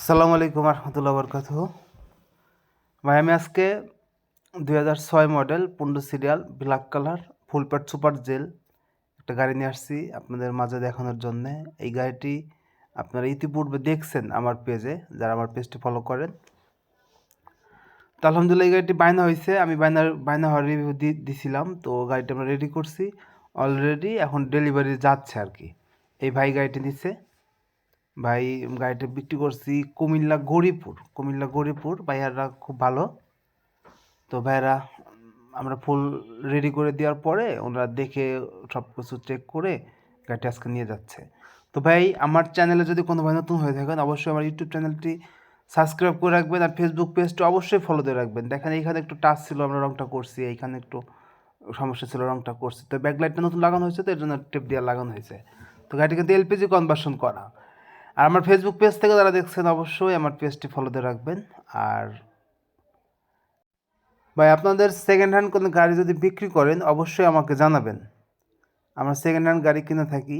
আসসালামু আলাইকুম রহমতুল্লাহ বরকাত ভাই আমি আজকে দুই হাজার ছয় মডেল পনেরো সিরিয়াল ব্ল্যাক কালার ফুল প্যাট সুপার জেল একটা গাড়ি নিয়ে আসছি আপনাদের মাঝে দেখানোর জন্যে। এই গাড়িটি আপনারা ইতিপূর্বে দেখছেন আমার পেজে, যারা আমার পেজটি ফলো করেন। তো আলহামদুলিল্লাহ এই গাড়িটি বায়না হয়েছে, আমি বায়নার বায়না হওয়ার রিভিউ দিছিলাম, তো গাড়িটি আমরা রেডি করছি। অলরেডি এখন ডেলিভারি যাচ্ছে আর কি। এই ভাই গাড়িটি নিচ্ছে ভাই গাড়িটা বিক্রি করছি কুমিল্লা গরিপুর। কুমিল্লা গরিপুর, ভাইয়ারা খুব ভালো। তো ভাইয়ারা, আমরা ফুল রেডি করে দেওয়ার পরে ওনারা দেখে সব কিছু চেক করে গাড়িটা আজকে নিয়ে যাচ্ছে। তো ভাই, আমার চ্যানেলে যদি কোনো ভাই নতুন হয়ে থাকেন, অবশ্যই আমার ইউটিউব চ্যানেলটি সাবস্ক্রাইব করে রাখবেন আর ফেসবুক পেজটা অবশ্যই ফলো দিয়ে রাখবেন। দেখেন এইখানে একটু টাচ ছিল, আমরা রংটা করছি, এইখানে একটু সমস্যা ছিল, রংটা করছি। তো ব্যাকলাইটটা নতুন লাগানো হয়েছে, তো এর জন্য টেপ দিয়ে লাগানো হয়েছে। তো গাড়িটা কিন্তু এলপিজি কনভার্সন করা। আর আমার ফেসবুক পেজ থেকে যারা দেখছেন অবশ্যই আমার পেজটি ফলো দিয়ে রাখবেন। আর ভাই আপনাদের সেকেন্ড হ্যান্ড কোনো গাড়ি যদি বিক্রি করেন অবশ্যই আমাকে জানাবেন। আমরা সেকেন্ড হ্যান্ড গাড়ি কিনে থাকি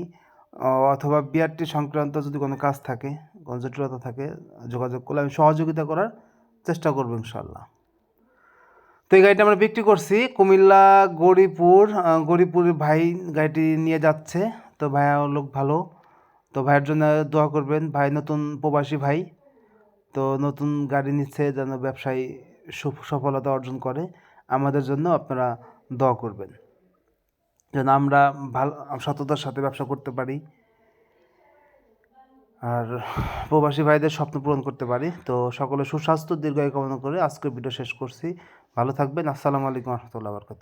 অথবা বিআরটি সংক্রান্ত যদি কোনো কাজ থাকে কোনো জটিলতা থাকে যোগাযোগ করলে আমি সহযোগিতা করার চেষ্টা করব ইনশাল্লাহ তো এই গাড়িটা আমরা বিক্রি করছি। কুমিল্লা গৌরীপুর আহ, গরিপুরের ভাই গাড়িটি নিয়ে যাচ্ছে। তো ভাইয়া লোক ভালো। তো ভাইয়ের জন্য দোয়া করবেন। ভাই নতুন প্রবাসী ভাই, তো নতুন গাড়ি নিচ্ছে যেন ব্যবসায়ী সফ- সফলতা অর্জন করে, আমাদের জন্য আপনারা দোয়া করবেন। যেন আমরা ভালো, সততার সাথে ব্যবসা করতে পারি, আর প্রবাসী ভাইদের স্বপ্ন পূরণ করতে পারি। তো সকলে সুস্বাস্থ্য, দীর্ঘায়ু কামনা করে আজকের ভিডিও শেষ করছি। ভালো থাকবেন। আসসালামু আলাইকুম রহমতুল্লাহ বরকাত